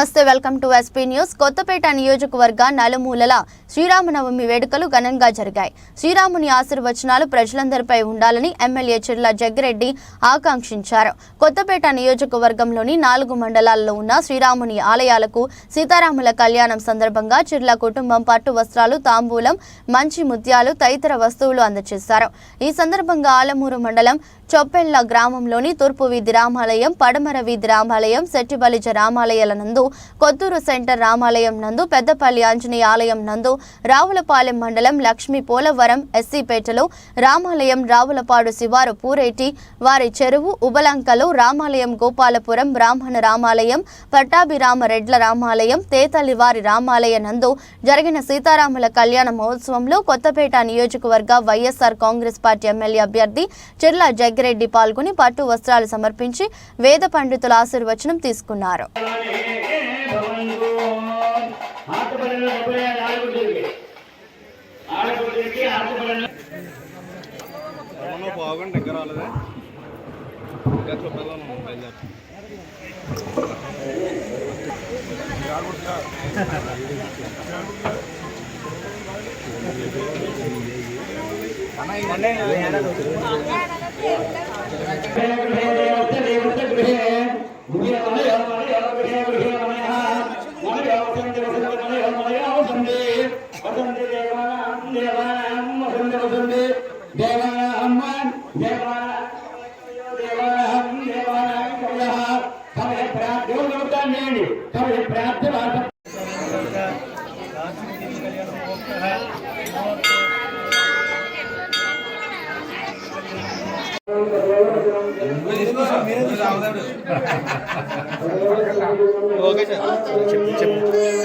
నమస్తే welcome to SP news. Kothapeta నియోజకవర్గ నలుమూలల శ్రీరామనవమి వేడుకలు ఘనంగా జరిగాయి. శ్రీరాముని ఆశీర్వచనాలు ప్రజలందరిపై ఉండాలని ఎమ్మెల్యే చిర్ల జగ్గిరెడ్డి ఆకాంక్షించారు. కొత్తపేట నియోజకవర్గంలోని నాలుగు మండలాల్లో ఉన్న శ్రీరాముని ఆలయాలకు సీతారాముల కళ్యాణం సందర్భంగా చిర్ల కుటుంబం పట్టు వస్త్రాలు తాంబూలం మంచి ముత్యాలు తదితర వస్తువులు అందజేశారు. ఈ సందర్భంగా ఆలమూరు మండలం చొప్పెళ్ళ గ్రామంలోని తూర్పు వీధి రామాలయం పడమర వీధి రామాలయం శెట్టిబలిజ రామాలయాల నందు కొత్తూరు సెంటర్ రామాలయం నందు పెద్దపల్లి ఆంజనేయ ఆలయం నందు రావులపాలెం మండలం లక్ష్మీ పోలవరం ఎస్సీపేటలో రామాలయం రావులపాడు శివారు పూరేటి వారి చెరువు ఉబలంకలో రామాలయం గోపాలపురం బ్రాహ్మణ రామాలయం పట్టాభిరామ రెడ్ల రామాలయం తేతలి వారి రామాలయ నందు జరిగిన సీతారాముల కళ్యాణ మహోత్సవంలో కొత్తపేట నియోజకవర్గ వైఎస్ఆర్ కాంగ్రెస్ పార్టీ ఎమ్మెల్యే అభ్యర్థి చిర్ల జగ్గిరెడ్డి పాల్గొని పట్టు వస్త్రాలు సమర్పించి వేద పండితుల ఆశీర్వచనం తీసుకున్నారు. మనం బాగుండి దగ్గర రాలేదా ఇంకా చూడాలి బయలుదేరు ఓకే సార్ చెప్పు చెప్పు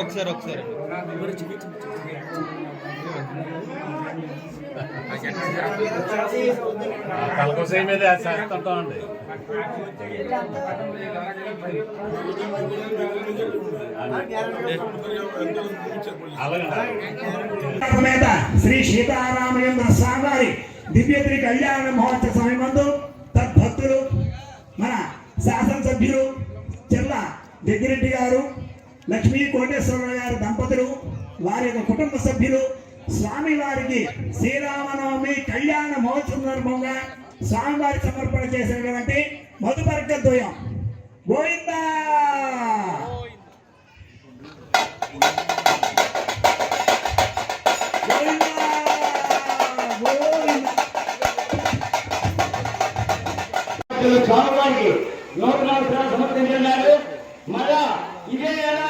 ఒకసారి ఒకసారి. కలకోసం మీద చేస్తుంటామండి సమేత శ్రీ సీతారామచంద్ర స్వామివారి దివ్యత్రి కళ్యాణ మహోత్సవ సమయమందు తద్భక్తులు మన శాసనసభ్యులు చెర్ల జగ్గిరెడ్డి గారు లక్ష్మీ కోటేశ్వరరావు గారి దంపతులు వారి యొక్క కుటుంబ సభ్యులు స్వామి వారికి శ్రీరామనవమి కళ్యాణ మహోత్సవం సందర్భంగా స్వామివారి సమర్పణ చేసినటువంటి మధుపర్గ ద్వయం. గోవిందా! స్వామివారికి నూట నాలుగు సార్లు సమర్పించున్నారు మళ్ళా ఇదే ఏడాది